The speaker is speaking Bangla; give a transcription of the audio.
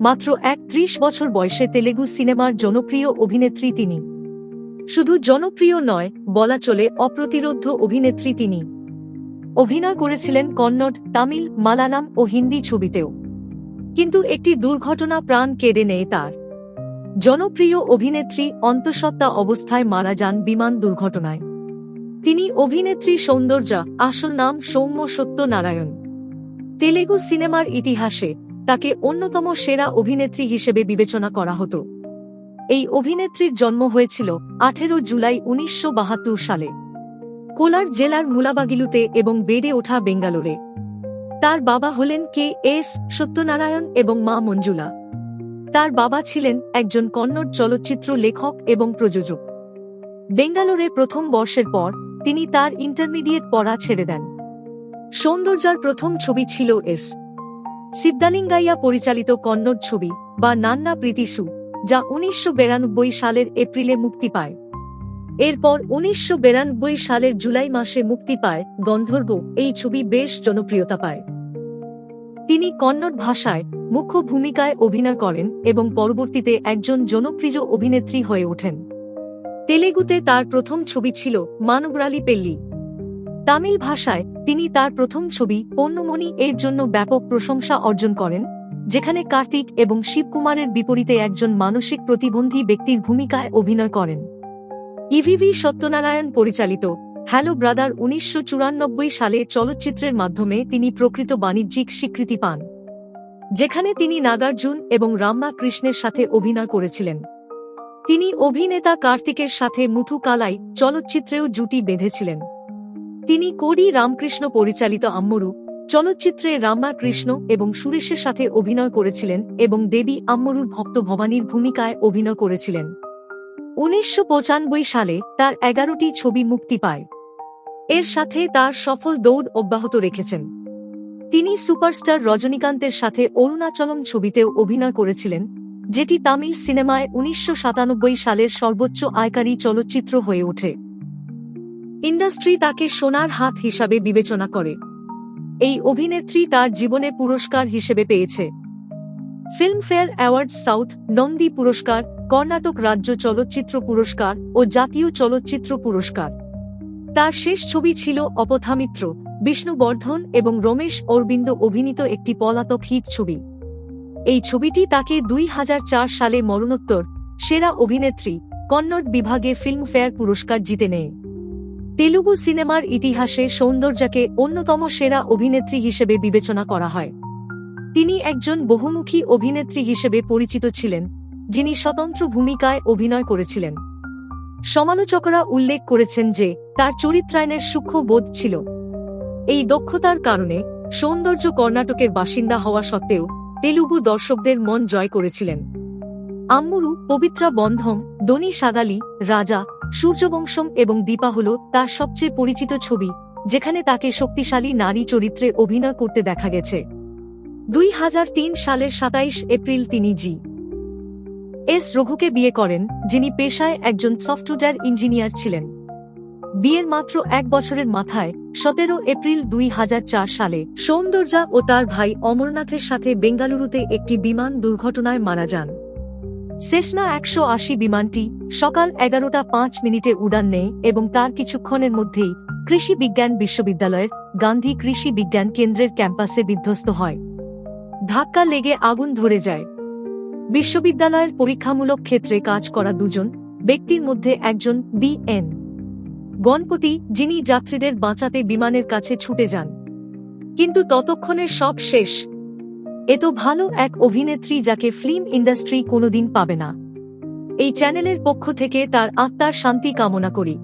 মাত্র এক ত্রিশ বছর বয়সে তেলেগু সিনেমার জনপ্রিয় অভিনেত্রী তিনি। শুধু জনপ্রিয় নয়, বলা চলে অপ্রতিরোধ্য অভিনেত্রী তিনি। অভিনয় করেছিলেন কন্নড়, তামিল, মালায়ালাম ও হিন্দি ছবিতেও। কিন্তু একটি দুর্ঘটনা প্রাণ কেড়ে নেয় তার। জনপ্রিয় অভিনেত্রী অন্তঃসত্ত্বা অবস্থায় মারা যান বিমান দুর্ঘটনায়। তিনি অভিনেত্রী সৌন্দর্যা, আসল নাম সৌম্য সত্যনারায়ণ। তেলেগু সিনেমার ইতিহাসে তাকে অন্যতম সেরা অভিনেত্রী হিসেবে বিবেচনা করা হতো। এই অভিনেত্রীর জন্ম হয়েছিল আঠেরো জুলাই উনিশশো বাহাত্তর সালে। কোলার জেলার মুলাবাগিলুতে এবং বেড়ে ওঠা বেঙ্গালোরে। তার বাবা হলেন কে এস সত্যনারায়ণ এবং মা মঞ্জুলা। তার বাবা ছিলেন একজন কন্নড় চলচ্চিত্র লেখক এবং প্রযোজক। বেঙ্গালোরে প্রথম বর্ষের পর তিনি তার ইন্টারমিডিয়েট পড়া ছেড়ে দেন। সৌন্দর্যার প্রথম ছবি ছিল এস। সিদ্ধালিঙ্গাইয়া পরিচালিত কন্নড় ছবি বা নান্না প্রীতিশু যা উনিশশো বিরানব্বই সালের এপ্রিলে মুক্তি পায়। এরপর উনিশশো বিরানব্বই সালের জুলাই মাসে মুক্তি পায় গন্ধর্ব, এই ছবি বেশ জনপ্রিয়তা পায়। তিনি কন্নড় ভাষায় মুখ্য ভূমিকায় অভিনয় করেন এবং পরবর্তীতে একজন জনপ্রিয় অভিনেত্রী হয়ে ওঠেন। তেলেগুতে তার প্রথম ছবি ছিল মানবরালি পেল্লি। তামিল ভাষায় তিনি তার প্রথম ছবি পণ্যমণি এর জন্য ব্যাপক প্রশংসা অর্জন করেন, যেখানে কার্তিক এবং শিবকুমারের বিপরীতে একজন মানসিক প্রতিবন্ধী ব্যক্তির ভূমিকায় অভিনয় করেন। ইভিভি সত্যনারায়ণ পরিচালিত হ্যালো ব্রাদার উনিশশো চুরানব্বই সালে চলচ্চিত্রের মাধ্যমে তিনি প্রকৃত বাণিজ্যিক স্বীকৃতি পান, যেখানে তিনি নাগার্জুন এবং রাম্মা কৃষ্ণের সাথে অভিনয় করেছিলেন। তিনি অভিনেতা কার্তিকের সাথে মুথু কালাই চলচ্চিত্রেও জুটি বেঁধেছিলেন। তিনি কোডি রামকৃষ্ণ পরিচালিত আম্মরু, চলচ্চিত্রে রাম্মা কৃষ্ণ এবং সুরেশের সাথে অভিনয় করেছিলেন এবং দেবী আম্মরুর ভক্ত ভবানীর ভূমিকায় অভিনয় করেছিলেন। উনিশশো পঁচানব্বই সালে তার এগারোটি ছবি মুক্তি পায়। এর সাথে তার সফল দৌড় অব্যাহত রেখেছেন। তিনি সুপারস্টার রজনীকান্তের সাথে অরুণাচলম ছবিতেও অভিনয় করেছিলেন, যেটি তামিল সিনেমায় উনিশশো সাতানব্বই সালের সর্বোচ্চ আয়কারী চলচ্চিত্র হয়ে ওঠে। ইন্ডাস্ট্রি তাকে সোনার হাত হিসাবে বিবেচনা করে। এই অভিনেত্রী তার জীবনে পুরস্কার হিসেবে পেয়েছে। ফিল্মফেয়ার অ্যাওয়ার্ডস সাউথ নন্দী পুরস্কার, কর্ণাটক রাজ্য চলচ্চিত্র পুরস্কার ও জাতীয় চলচ্চিত্র পুরস্কার। তার শেষ ছবি ছিল অপথামিত্র, বিষ্ণুবর্ধন এবং রমেশ অরবিন্দ অভিনীত একটি পলাতক হিট ছবি। এই ছবিটি তাকে দুই হাজার চার সালে মরণোত্তর, সেরা অভিনেত্রী, কন্নড় বিভাগে ফিল্মফেয়ার পুরস্কার জিতে নেয়। তেলুগু সিনেমার ইতিহাসে সৌন্দর্যাকে অন্যতম সেরা অভিনেত্রী হিসেবে বিবেচনা করা হয়। তিনি একজন বহুমুখী অভিনেত্রী হিসেবে পরিচিত ছিলেন, যিনি স্বতন্ত্র ভূমিকায় অভিনয় করেছিলেন। সমালোচকরা উল্লেখ করেছেন যে, তার চরিত্রায়নের সূক্ষ্ম বোধ ছিল। এই দক্ষতার কারণে সৌন্দর্য কর্ণাটকের বাসিন্দা হওয়া সত্ত্বেও তেলুগু দর্শকদের মন জয় করেছিলেন। আম্মুরু, পবিত্রা বন্ধম, দনি সাগালি, রাজা সূর্যবংশম এবং দীপা হল তার সবচেয়ে পরিচিত ছবি, যেখানে তাকে শক্তিশালী নারী চরিত্রে অভিনয় করতে দেখা গেছে। দুই হাজার তিন সালের সাতাইশ এপ্রিল তিনি জি. এস. রঘুকে বিয়ে করেন, যিনি পেশায় একজন সফটওয়্যার ইঞ্জিনিয়ার ছিলেন। বিয়ের মাত্র এক বছরের মাথায়, সতেরো এপ্রিল দুই হাজার চার সালে সৌন্দর্যা ও তার ভাই অমরনাথের সাথে বেঙ্গালুরুতে একটি বিমান দুর্ঘটনায় মারা যান। সেসনা একশো আশি বিমানটি সকাল এগারোটা পাঁচ মিনিটে উড়ান নেয় এবং তার কিছুক্ষণের মধ্যেই কৃষি বিজ্ঞান বিশ্ববিদ্যালয়ের গান্ধী কৃষি বিজ্ঞান কেন্দ্রের ক্যাম্পাসে বিধ্বস্ত হয়। ধাক্কা লেগে আগুন ধরে যায়। বিশ্ববিদ্যালয়ের পরীক্ষামূলক ক্ষেত্রে কাজ করা দুজন, ব্যক্তির মধ্যে একজন বিএন গণপতি, যিনি যাত্রীদের বাঁচাতে বিমানের কাছে ছুটে যান। কিন্তু ততক্ষণে সব শেষ। এত ভালো এক অভিনেত্রী যাকে ফিল্ম ইন্ডাস্ট্রি কোনোদিন পাবে না। এই চ্যানেলের পক্ষ থেকে তার আত্মার শান্তি কামনা করি।